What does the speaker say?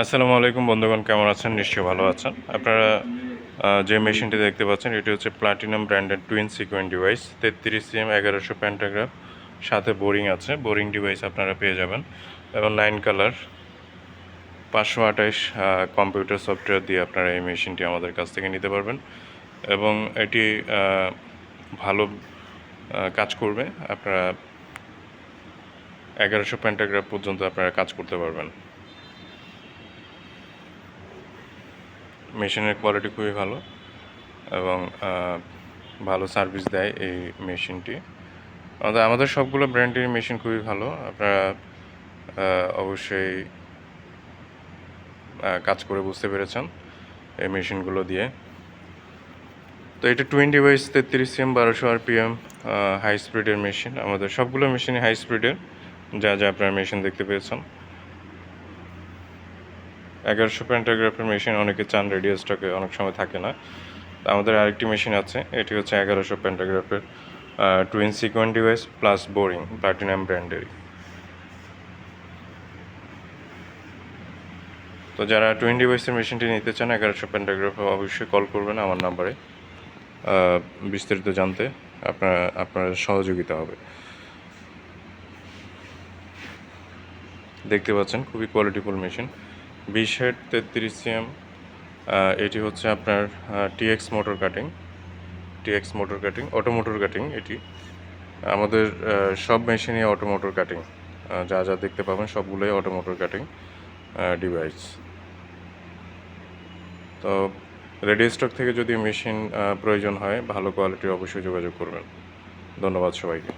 আসসালামু আলাইকুম বন্ধুগণ, কেমন আছেন? নিশ্চয়ই ভালো আছেন। আপনারা যে মেশিনটি দেখতে পাচ্ছেন, এটি হচ্ছে platinum branded twin sequent device তেত্রিশ সিএম এগারোশো প্যান্টাগ্রাফ সাথে বোরিং আছে। বোরিং ডিভাইস আপনারা পেয়ে যাবেন। এবং নাইন কালার পাঁচশো আঠাইশ কম্পিউটার সফটওয়্যার দিয়ে আপনারা এই মেশিনটি আমাদের কাছ থেকে নিতে পারবেন। এবং এটি ভালো কাজ করবে। আপনারা এগারোশো প্যান্টাগ্রাফ পর্যন্ত আপনারা কাজ করতে পারবেন। মেশিনের কোয়ালিটি খুবই ভালো এবং ভালো সার্ভিস দেয় এই মেশিনটি। আমাদের সবগুলো ব্র্যান্ডের মেশিন খুবই ভালো। আপনারা অবশ্যই কাজ করে বুঝতে পেরেছেন এই মেশিনগুলো দিয়ে। তো এটা টোয়েন্টি ডিভাইস তেত্রিশ সিএম বারোশো আরপিএম হাই স্পিডের মেশিন আমাদের সবগুলো মেশিনই হাই স্পিডের যা যা আপনারা মেশিন দেখতে পেয়েছেন। এগারোশো প্যান্টাগ্রাফের মেশিন অনেকে চান রেডিও স্টকে অনেক সময় থাকে না। আমাদের আরেকটি মেশিন আছে, এটি হচ্ছে এগারোশো প্যান্টাগ্রাফের twin sequin device plus boring platinum ব্র্যান্ডেরই তো যারা টুইন ডিভাইসের মেশিনটি নিতে চান, এগারোশো প্যান্টাগ্রাফে অবশ্যই কল করবেন আমার নাম্বারে বিস্তারিত জানতে আপনার আপনার সহযোগিতা হবে। দেখতে পাচ্ছেন, খুবই কোয়ালিটিফুল মেশিন বিশ হেড তেত্রিশ সিএম এটি হচ্ছে আপনার TX motor cutting TX motor cutting, auto motor cutting এটি। আমাদের সব মেশিনই অটো মোটর কাটিং যা যা দেখতে পাবেন সবগুলোই অটো মোটর কাটিং ডিভাইস। তো রেডি স্টক থেকে যদি মেশিন প্রয়োজন হয়, ভালো কোয়ালিটির অবশ্যই যোগাযোগ করবেন। ধন্যবাদ সবাইকে।